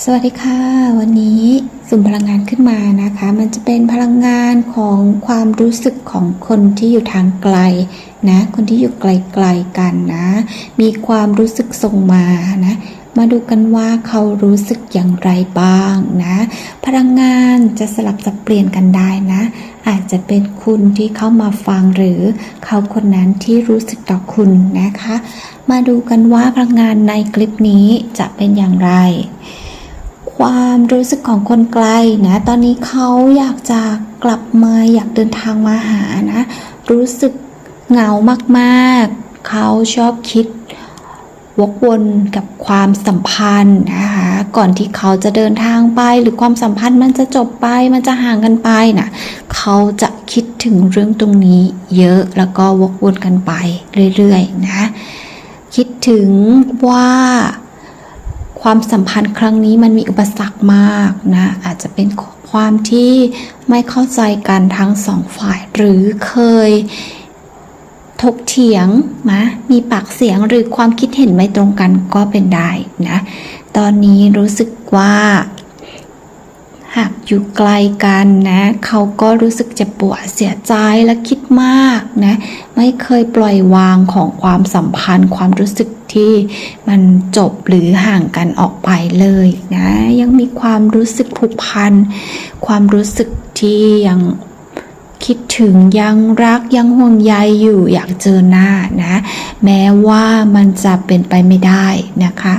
สวัสดีค่ะ วันนี้สุ่มพลังงานขึ้นมานะคะ มันจะเป็นพลังงานของความรู้สึกของคนที่อยู่ทางไกลนะ คนที่อยู่ไกลๆกันนะ มีความรู้สึกส่งมานะ มาดูกันว่าเขารู้สึกอย่างไรบ้างนะ พลังงานจะสลับสับเปลี่ยนกันได้นะ อาจจะเป็นคุณที่เข้ามาฟังหรือเขาคนนั้นที่รู้สึกต่อคุณนะคะ มาดูกันว่าพลังงานในคลิปนี้จะเป็นอย่างไร ความรู้สึกของคนไกลนะ ตอนนี้เขาอยากจะกลับมาอยากเดินทางมาหานะ รู้สึกเหงามากๆ เขาชอบคิดวกวนกับความสัมพันธ์นะคะ ก่อนที่เขาจะเดินทางไปหรือความสัมพันธ์มันจะจบไปมันจะห่างกันไปนะเขาจะคิดถึงเรื่องตรงนี้เยอะแล้วก็วกวนกันไปเรื่อยๆนะ คิดถึงว่า ความสัมพันธ์ครั้งนี้มันมีอุปสรรคมากนะอาจจะเป็นความที่ไม่เข้าใจกันทั้งสองฝ่าย หรือเคยถกเถียงนะมีปากเสียงหรือความคิดเห็นไม่ตรงกันก็เป็นได้นะ ตอนนี้รู้สึกว่า หากอยู่ไกลกันนะ เขาก็รู้สึกเจ็บปวดเสียใจและคิดมากนะ ไม่เคยปล่อยวางของความสัมพันธ์ ความรู้สึกที่มันจบหรือห่างกันออกไปเลยนะ ยังมีความรู้สึกผูกพัน ความรู้สึกที่ยังคิดถึงยังรักยังห่วงใยอยู่อยากเจอหน้านะ แม้ว่ามันจะเป็นไปไม่ได้นะคะ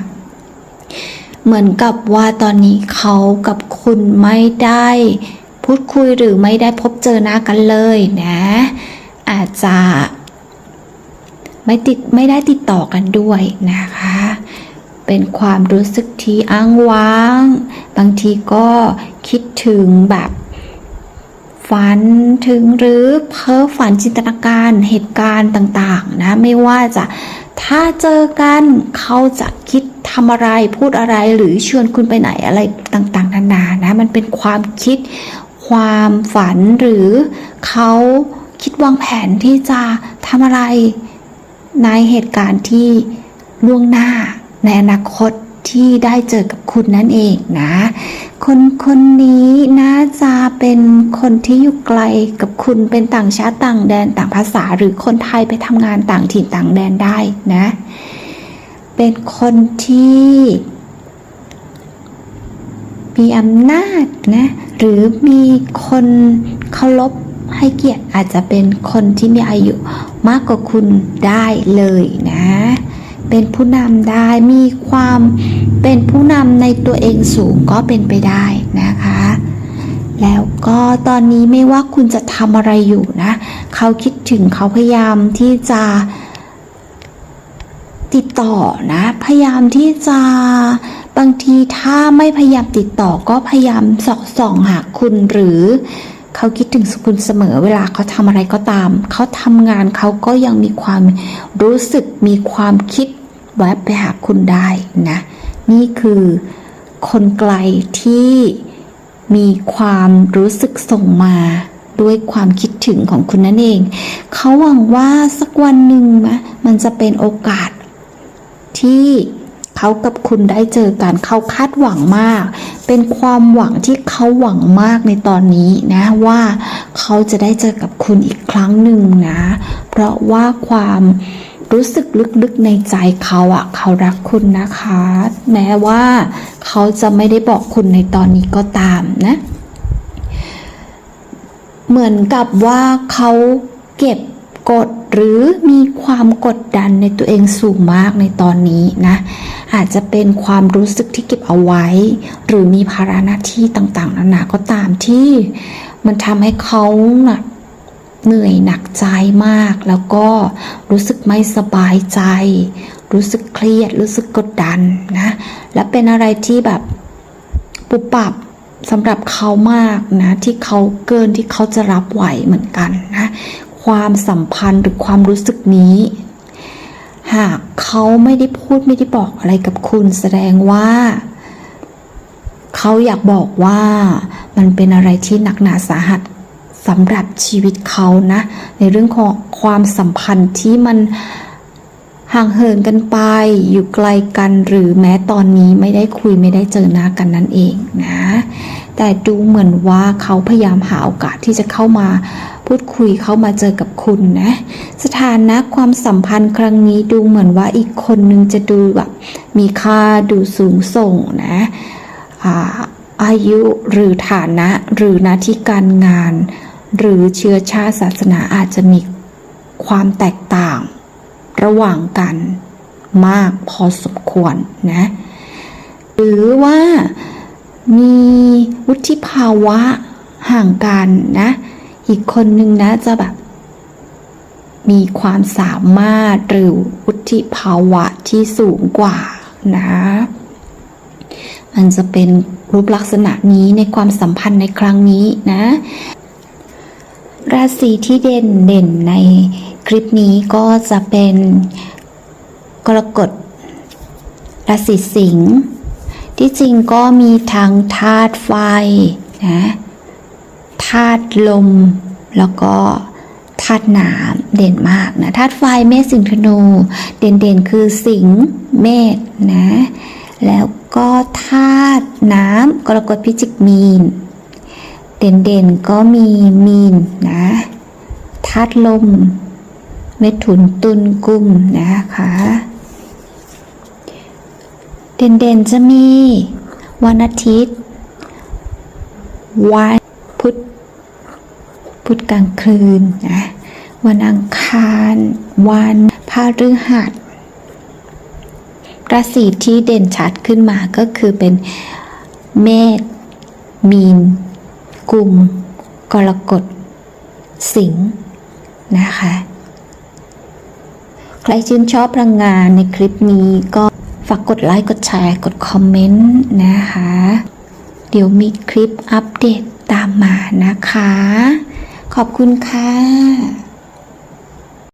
เหมือนกับว่าตอนนี้เขากับคุณไม่ได้พูดคุยหรือไม่ได้พบเจอหน้ากันเลยนะ อาจจะไม่ติดไม่ได้ติดต่อกันด้วยนะคะ เป็นความรู้สึกที่อ้างว้าง บางทีก็คิดถึงแบบฝันถึงหรือเพ้อฝันจินตนาการเหตุการณ์ต่าง ๆ นะ ไม่ว่าจะถ้าเจอกันเขาจะคิด ทำอะไรพูดอะไรหรือชวนคุณไปไหนอะไรต่างๆ นานานะ มันเป็นความคิด ความฝันหรือเขาคิดวางแผนที่จะทำอะไรในเหตุการณ์ที่ล่วงหน้าในอนาคตที่ได้เจอกับคุณนั่นเองนะ คนคนนี้น่าจะเป็นคนที่อยู่ไกลกับคุณเป็นต่างชาติต่างแดนต่างภาษา หรือคนไทยไปทำงานต่างถิ่นต่างแดนได้นะ เป็นคนที่ มีอำนาจนะ หรือมีคนเคารพให้เกียรติอาจจะเป็นคนที่มีอายุมากกว่าคุณได้เลยนะ เป็นผู้นำได้มีความเป็นผู้นำในตัวเองสูงก็เป็นไปได้นะคะ แล้วก็ตอนนี้ไม่ว่าคุณจะทำอะไรอยู่นะ เขาคิดถึงเขาพยายามที่จะ ติดต่อนะ พยายามที่จะบางทีถ้าไม่พยายามติดต่อก็พยายามสอดส่องหาคุณหรือเขาคิดถึงคุณเสมอเวลาเขาทำอะไรก็ตาม เขาทำงานเขาก็ยังมีความรู้สึกมีความคิดแวบไปหาคุณได้นะ นี่คือคนไกลที่มีความรู้สึกส่งมาด้วยความคิดถึงของคุณนั่นเอง เขาหวังว่าสักวันหนึ่งนะมันจะเป็นโอกาส ที่เขากับคุณได้เจอกันเขาคาดหวังมาก เป็นความหวังที่เขาหวังมากในตอนนี้นะว่าเขาจะได้เจอกับคุณอีกครั้งหนึ่งนะ เพราะว่าความรู้สึกลึกๆในใจเขาอะเขารักคุณนะคะ แม้ว่าเขาจะไม่ได้บอกคุณในตอนนี้ก็ตามนะ เหมือนกับว่าเขาเก็บกด หรือมีความกดดันในตัวเองสูงมากในตอนนี้นะอาจจะเป็นความรู้สึกที่เก็บเอาไว้ หรือมีภาระหน้าที่ต่างๆนานาก็ตามที่มันทำให้เขาเหนื่อยหนักใจมาก แล้วก็รู้สึกไม่สบายใจ รู้สึกเครียด รู้สึกกดดันนะและเป็นอะไรที่แบบปุบปับสำหรับเขามากนะที่เขาเกินที่เขาจะรับไหวเหมือนกันนะ ความสัมพันธ์หรือความรู้สึกนี้ หากเขาไม่ได้พูดไม่ได้บอกอะไรกับคุณแสดงว่า เขาอยากบอกว่ามันเป็นอะไรที่หนักหนาสาหัสสำหรับชีวิตเขานะ ในเรื่องของความสัมพันธ์ที่มัน ห่างเหินกันไปอยู่ไกลกันหรือแม้ตอนนี้ไม่ได้คุยไม่ได้เจอหน้ากันนั่นเองนะ แต่ดูเหมือนว่าเขาพยายามหาโอกาสที่จะเข้ามาพูดคุยเข้ามาเจอกับคุณนะ สถานะความสัมพันธ์ครั้งนี้ดูเหมือนว่าอีกคนนึงจะดูแบบมีค่าดูสูงส่งนะอายุหรือฐานะหรือหน้าที่การงาน หรือเชื้อชาติศาสนาอาจจะมีความแตกต่าง ระหว่างกันมากพอสมควรนะ หรือว่ามีวุฒิภาวะห่างกันนะ อีกคนนึงนะจะแบบ มีความสามารถหรือวุฒิภาวะที่สูงกว่านะ มันจะเป็นรูปลักษณะนี้ในความสัมพันธ์ในครั้งนี้นะ ราศีที่เด่นเด่นใน คลิปนี้ก็จะเป็นกรกฎราศีสิงห์ที่จริงก็มีทั้งธาตุไฟนะธาตุลม แล้วก็ธาตุน้ำเด่นมากนะธาตุไฟเมษสิงห์ธนู เด่นๆคือสิงห์เมษนะ แล้วก็ธาตุน้ำกรกฎพิจิกมีน เด่นๆก็มีมีนนะธาตุลม เมถุนตุลกุมนะคะเด่นๆจะมีวันอาทิตย์ วันพุธพุธกลางคืนนะวันอังคาร วันพฤหัสราศีที่เด่นชัดขึ้นมาก็คือเป็นเมษมีน กุม กรกฎ สิงห์นะคะ ใครชื่นชอบพลังงานในคลิปนี้ก็ฝากกดไลค์ กดแชร์ กดคอมเมนต์นะคะ เดี๋ยวมีคลิปอัปเดตตามมานะคะ ขอบคุณค่ะ